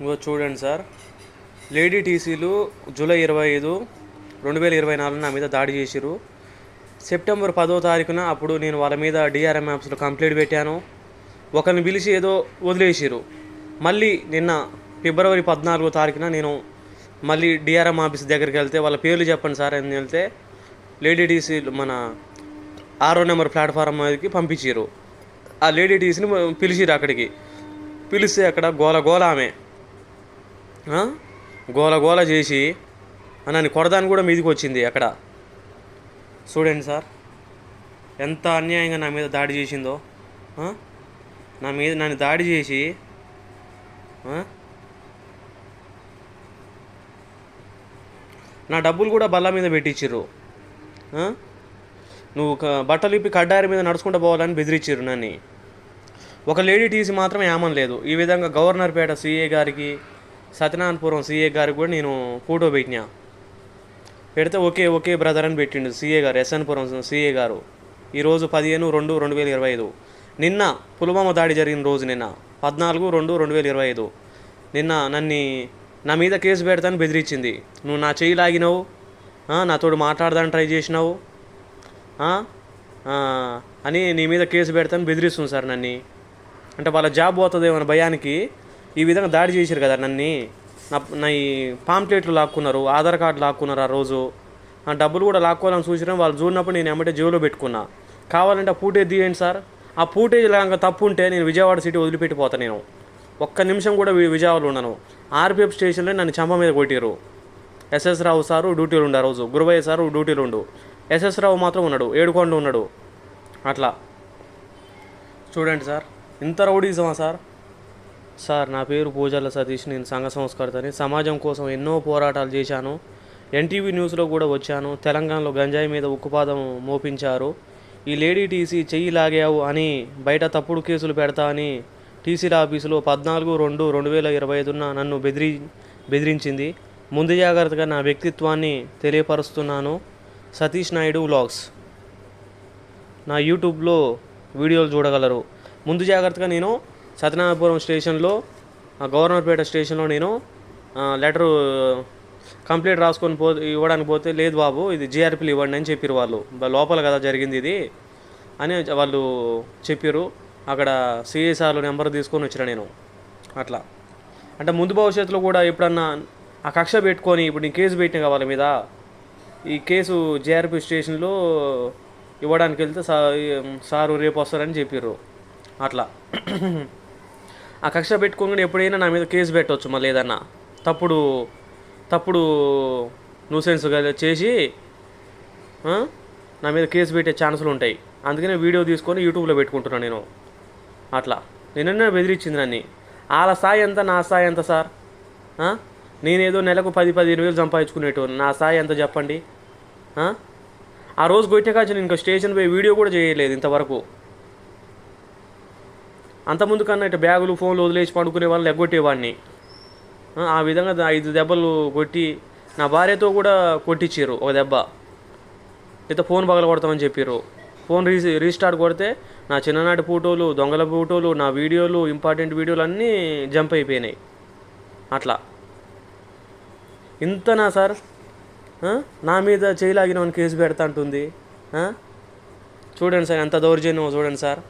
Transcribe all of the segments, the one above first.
ఇంకో చూడండి sir. Lady టీసీలు July ఇరవై ఐదు రెండు వేల ఇరవై నాలుగు నా మీద దాడి చేసిరు సెప్టెంబర్ పదో తారీఖున అప్పుడు నేను వాళ్ళ మీద డిఆర్ఎం యాప్స్లో కంప్లైంట్ పెట్టాను. ఒకరిని పిలిచి ఏదో వదిలేసిరు మళ్ళీ నిన్న ఫిబ్రవరి పద్నాలుగో తారీఖున నేను మళ్ళీ డిఆర్ఎం ఆఫీస్ దగ్గరికి వెళ్తే వాళ్ళ పేర్లు చెప్పండి సార్ అని వెళ్తే లేడీ టీసీలు మన ఆరో నెంబర్ ప్లాట్ఫారం మీదకి పంపించారు ఆ లేడీ టీసీని పిలిచిరు అక్కడికి. పిలిస్తే అక్కడ గోల గోల ఆమె. గోల గోల చేసి నన్ను కొడదాని కూడా మీదికి వచ్చింది అక్కడ. చూడండి సార్ ఎంత అన్యాయంగా నా మీద దాడి చేసిందో నా మీద నన్ను దాడి చేసి నా డబ్బులు కూడా బల్ల మీద పెట్టించారు నువ్వు బట్టలు ఇప్పి కడ్డారి మీద నడుచుకుంటూ పోవాలని బెదిరించారు నన్ను. ఒక లేడీ టీసీ మాత్రం ఏమనలేదు ఈ విధంగా గవర్నర్ పేట సీఏ గారికి సత్యనారాయణపురం సీఏ గారికి కూడా నేను ఫోటో పెట్టినా. పెడితే ఓకే ఓకే బ్రదర్ అని పెట్టిండు సీఏ గారు ఎస్ఎన్పురం సీఏ గారు. ఈరోజు పదిహేను రెండు రెండు వేల ఇరవై ఐదు. నిన్న పుల్వామా దాడి జరిగిన రోజు నిన్న పద్నాలుగు రెండు రెండు వేల ఇరవై ఐదు. నిన్న నన్ను నా మీద కేసు పెడతాను బెదిరించింది. నువ్వు నా చెయ్యి లాగినావు నాతోడు మాట్లాడదాని ట్రై చేసినావు అని నీ మీద కేసు పెడతాను బెదిరిస్తుంది సార్ నన్ను. అంటే వాళ్ళ జాబ్ పోతుందేమో అనే భయానికి ఈ విధంగా దాడి చేశారు కదా నన్ను. నా నా ఈ పాంప్లెట్లు లాక్కున్నారు ఆధార్ కార్డు లాక్కున్నారు ఆ రోజు. ఆ డబ్బులు కూడా లాక్కోవాలని చూసినా వాళ్ళు చూడినప్పుడు నేను ఎమ్మటే జేబులో పెట్టుకున్నా. కావాలంటే ఆ ఫూటేజ్ తీయండి సార్. ఆ ఫూటేజ్ లాగా తప్పు ఉంటే నేను విజయవాడ సిటీ వదిలిపెట్టిపోతా నేను. ఒక్క నిమిషం కూడా వి- విజయవాడలో ఉన్నాను ఆర్పిఎఫ్ స్టేషన్లో నన్ను చంప మీద కొట్టారు ఎస్ఎస్ రావు సారు డ్యూటీలు ఉండు ఆ రోజు. గురువయ్య సారు డ్యూటీలు ఉండు. ఎస్ఎస్ రావు మాత్రం ఉన్నాడు. ఏడుకొండ ఉన్నాడు. అట్లా. చూడండి సార్. ఇంత రౌడీజమా సార్? సార్ నా పేరు పూజల సతీష్ నేను సంఘ సంస్కర్తని. సమాజం కోసం ఎన్నో పోరాటాలు చేశాను. ఎన్టీవీ న్యూస్లో కూడా వచ్చాను. తెలంగాణలో గంజాయి మీద ఉక్కుపాదం మోపించారు. ఈ లేడీ టీసీ చెయ్యి లాగావు అని బయట తప్పుడు కేసులు పెడతా అని టీసీల ఆఫీసులో పద్నాలుగు రెండు రెండు వేల ఇరవై ఐదున నన్ను బెదిరి బెదిరించింది. ముందు జాగ్రత్తగా నా వ్యక్తిత్వాన్ని తెలియపరుస్తున్నాను. సతీష్ నాయుడు వ్లాగ్స్. నా యూట్యూబ్లో వీడియోలు చూడగలరు. ముందు జాగ్రత్తగా నేను సత్యనారాయణపురం స్టేషన్లో గవర్నర్పేట స్టేషన్లో నేను లెటరు కంప్లీట్ రాసుకొని పో ఇవ్వడానికి పోతే లేదు బాబు ఇది జీఆర్పీలు ఇవ్వండి అని చెప్పారు వాళ్ళు. లోపల కదా జరిగింది ఇది అని వాళ్ళు చెప్పారు అక్కడ సిఎస్ఆర్లో నెంబర్ తీసుకొని వచ్చిన నేను అట్లా. అంటే ముందు భవిష్యత్తులో కూడా ఎప్పుడన్నా ఆ కక్ష పెట్టుకొని ఇప్పుడు నేను కేసు పెట్టిన వాళ్ళ మీద ఈ కేసు జేఆర్పి స్టేషన్లో ఇవ్వడానికి వెళ్తే సా సారు రేపు వస్తారని చెప్పారు అట్లా. ఆ కక్ష పెట్టుకోగానే ఎప్పుడైనా నా మీద కేసు పెట్టవచ్చు మళ్ళీ ఏదన్నా. తప్పుడు తప్పుడు న్యూసెన్స్ చేసి నా మీద కేసు పెట్టే ఛాన్సులు ఉంటాయి. అందుకనే వీడియో తీసుకొని యూట్యూబ్లో పెట్టుకుంటున్నాను నేను. అట్లా. నిన్ననే బెదిరించింది నన్ను. వాళ్ళ స్థాయి ఎంత నా స్థాయి ఎంత సార్? నేనేదో నెలకు పది పదిహేను వేలు సంపాదించుకునేటోని నా స్థాయి ఎంత చెప్పండి? ఆ? రోజు కొట్టే నేను ఇంకా స్టేషన్ పోయి వీడియో కూడా చేయలేదు ఇంతవరకు. అంతకుముందు కన్నా ఇట్లా బ్యాగులు ఫోన్లు వదిలేసి పండుకునే వాళ్ళని ఎగ్గొట్టేవాడిని ఆ, విధంగా ఐదు దెబ్బలు కొట్టి నా భార్యతో కూడా కొట్టించారు ఒక దెబ్బ. లేదా ఫోన్ పగల కొడతామని చెప్పారు ఫోన్ రీ రీస్టార్ట్ కొడితే నా చిన్ననాటి ఫోటోలు దొంగల ఫోటోలు నా వీడియోలు ఇంపార్టెంట్ వీడియోలు అన్నీ జంప్ అయిపోయినాయి. అట్లా. ఇంతనా సార్? నా మీద చేయలాగిన కేసు పెడతా అంటుంది. చూడండి సార్ ఎంత దౌర్జన్యం చూడండి సార్.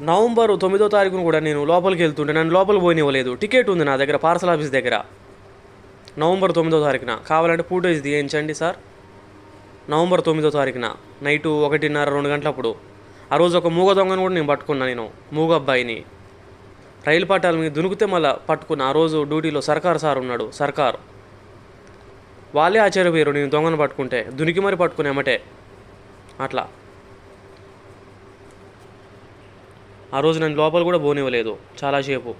నవంబర్ తొమ్మిదో తారీఖున కూడా నేను లోపలికి వెళ్తుంటే నన్ను లోపలికి పోయినివ్వలేదు. టికెట్ ఉంది నా దగ్గర పార్సల్ ఆఫీస్ దగ్గర. నవంబర్ తొమ్మిదో తారీఖున. కావాలంటే ఫూటేజ్ తీయించండి సార్. నవంబర్ తొమ్మిదో తారీఖున. నైటు ఒకటిన్నర రెండు గంటలప్పుడు. ఆ రోజు ఒక మూగ దొంగను కూడా నేను పట్టుకున్నా నేను మూగ అబ్బాయిని. రైలు పట్టాల మీద దునుకుతే మళ్ళీ పట్టుకున్నా ఆ రోజు డ్యూటీలో సర్కార్ సార్ ఉన్నాడు సర్కార్. వాళ్ళే ఆశ్చర్యపోయారు నేను దొంగను పట్టుకుంటే దునికి మరి పట్టుకునే ఎమ్మటే అట్లా. ఆ రోజు నన్ను లోపల కూడా పోనివ్వలేదు. చాలాసేపు